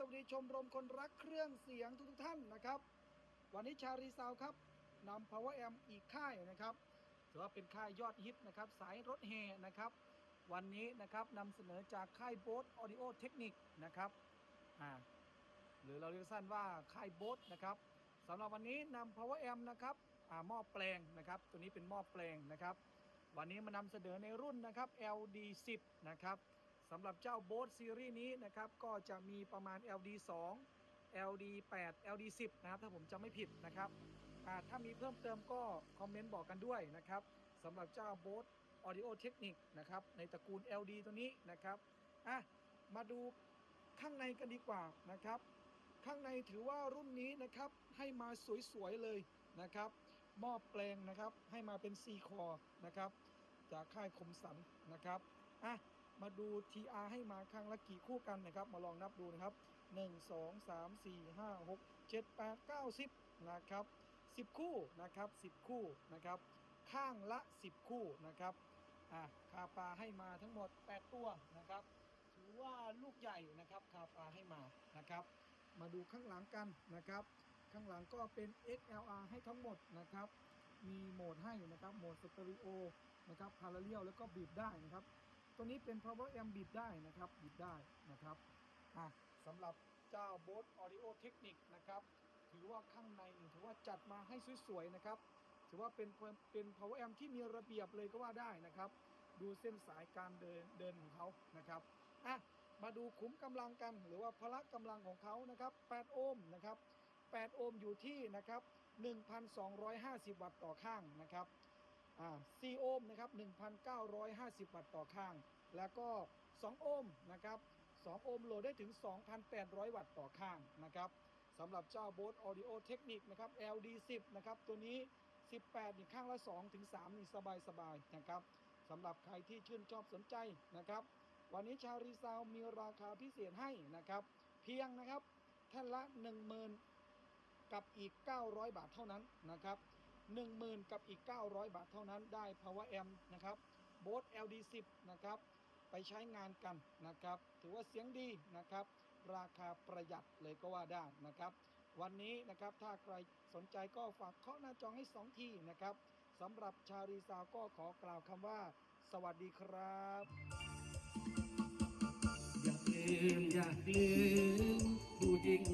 ชมรมคนรักเครื่องเสียงทุกๆท่านนะครับ วันนี้ชารีซาวครับนำ Power Amp อีกค่ายนะครับถือว่าเป็นค่ายยอดฮิตนะครับ สายรถแห่นะครับ วันนี้นะครับนำเสนอจากค่ายโบสออดิโอเทคนิคนะครับอ่าหรือเราเรียกสั้นว่าค่ายโบสนะครับสำหรับวันนี้นำ Power Amp นะครับอ่าหม้อแปลงนะครับ ตัวนี้เป็นหม้อแปลงนะครับ วันนี้มานำเสนอในรุ่นนะครับ LD 10 นะครับ สำหรับเจ้าโบสซีรีส์นี้นะครับ ก็จะมีประมาณ LD 2 LD 8 LD 10นะครับ ถ้าผมจำไม่ผิดนะครับถ้ามีเพิ่มเติมก็คอมเมนต์บอกกันด้วยนะครับสำหรับเจ้าโบส Audio Technic นะครับในตระกูล LD ตัวนี้นะครับอะมาดูข้างในกันดีกว่านะครับ ข้างในถือว่ารุ่นนี้นะครับให้มาสวยๆเลยนะครับหม้อแปลงนะครับให้มาเป็น C คอนะครับจากค่ายคมสันนะครับอะ มาดู TR ให้มาข้างละกี่คู่กันนะครับ มาลองนับดูนะครับ 1 2 3 4 5 6 7 8 9 10นะครับ10 คู่นะครับ10 คู่นะครับ ข้างละ 10 คู่นะครับอะคาปลาให้มาทั้งหมด 8 ตัวนะครับ ถือว่าลูกใหญ่นะครับคาปลาให้มานะครับ มาดูข้างหลังกันนะครับ ข้างหลังก็เป็น XLR ให้ทั้งหมดนะครับ มีโหมดให้นะครับโหมดสเตอริโอนะครับพาราเลียลแล้วก็บีบได้นะครับ ตัวนี้เป็น power amp บีบได้นะครับบีบได้นะครับอะสำหรับเจ้า Bose Audio Technic นะครับถือว่าข้างในถือว่าจัดมาให้สวยๆนะครับถือว่าเป็นเป็น power amp ที่มีระเบียบเลยก็ว่าได้นะครับ ดูเส้นสายการเดินเดินของเขานะครับอะมาดูขุมกำลังกันหรือว่าพละกำลังของเขานะครับ8โอห์มนะครับ8โอห์มอยู่ที่นะครับ1,250 วัตต์ต่อข้างนะครับ 4โอห์มนะครับ 1,950 วัตต์ต่อข้าง แล้วก็ 2 โอห์มนะครับ 2 โอห์มโหลดได้ถึง 2,800 วัตต์ต่อข้างนะครับสำหรับเจ้า Bose Audio Technic นะครับ LD 10 นะครับ ตัวนี้ 18นี่ข้างละ 2 ถึง 3 นี่สบายๆนะครับสำหรับใครที่ชื่นชอบสนใจนะครับ วันนี้ชาวรีซาวมีราคาพิเศษให้นะครับ เพียงนะครับ ท่านละ 10,000 กับอีก 900 บาทเท่านั้นนะครับ 10,000 กับอีก 900 บาทเท่านั้นได้ Power Amp นะครับ Bose LD 10 นะครับ ไปใช้งานกันนะครับ ถือว่าเสียงดีนะครับ ราคาประหยัดเลยก็ว่าได้นะครับ วันนี้นะครับถ้าใครสนใจก็ฝากเคาะหน้าจองให้ 2 ทีนะครับสำหรับชารีซาวก็ขอกล่าวคำว่า สวัสดีครับ อยากลืมอยากลืมผู้หญิง